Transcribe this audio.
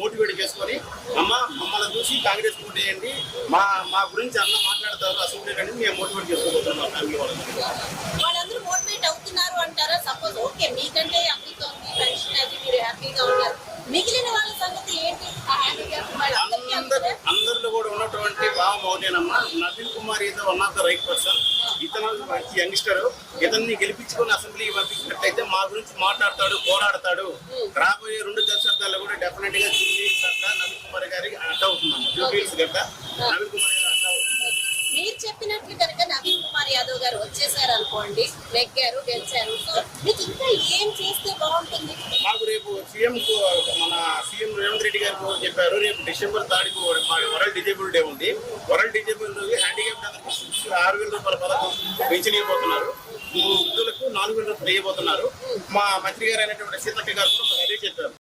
Motivate చేసుకొని అమ్మ మమ్మల్ని చూసి కాంగ్రెస్ వేయండి. మా మా గురించి అన్న మాట్లాడతారు అసెంబ్లీ కంటే మేము మోటివేట్ చేసుకోబోతున్నాం ఫ్యామిలీ వాళ్ళని. వాళ్ళందరూ మోటివేట్ అవుతున్నారు అంటారా? సపోజ్ ఓకే మీకంటే హ్యాపీగా ఉంది పెన్షన్ అది మీరు హ్యాపీగా ఉన్నారు. మిగిలిన వాళ్ళ సంగతి ఏంటి? అందరిలో కూడా ఉన్నటువంటి భావం ఒకటేనమ్మా Naveen Kumar is one of the right person. ఇతను మంచి యంగ్స్టర్. ఇతన్ని గెలిపించుకొని అసెంబ్లీ పంపించినట్టయితే మా గురించి మాట్లాడతాడు పోరాడతాడు. రాబోయే రెండు మీరు చెప్పినట్లు కనుక నవీన్ కుమార్ యాదవ్ గారు వచ్చేసారు అనుకోండి నెగ్గారు గెలిచారు. సో మీకు ఇంకా ఏం చేస్తే బాగుంటుంది? మాకు రేపు సీఎం మన సీఎం రేవంత్ రెడ్డి గారు చెప్పారు రేపు డిసెంబర్ తారీఖు వరల్డ్ డిజేబుల్ డే ఉంది. వరల్డ్ డిజేబుల్ హ్యాండిక్యాప్ ఆరు వేల రూపాయల పథకం పెన్షన్ వృద్ధులకు నాలుగు వేల రూపాయలు ఇవ్వబోతున్నారు మా మంత్రి గారు అయినటువంటి సీతక్క గారు కూడా చెప్పారు.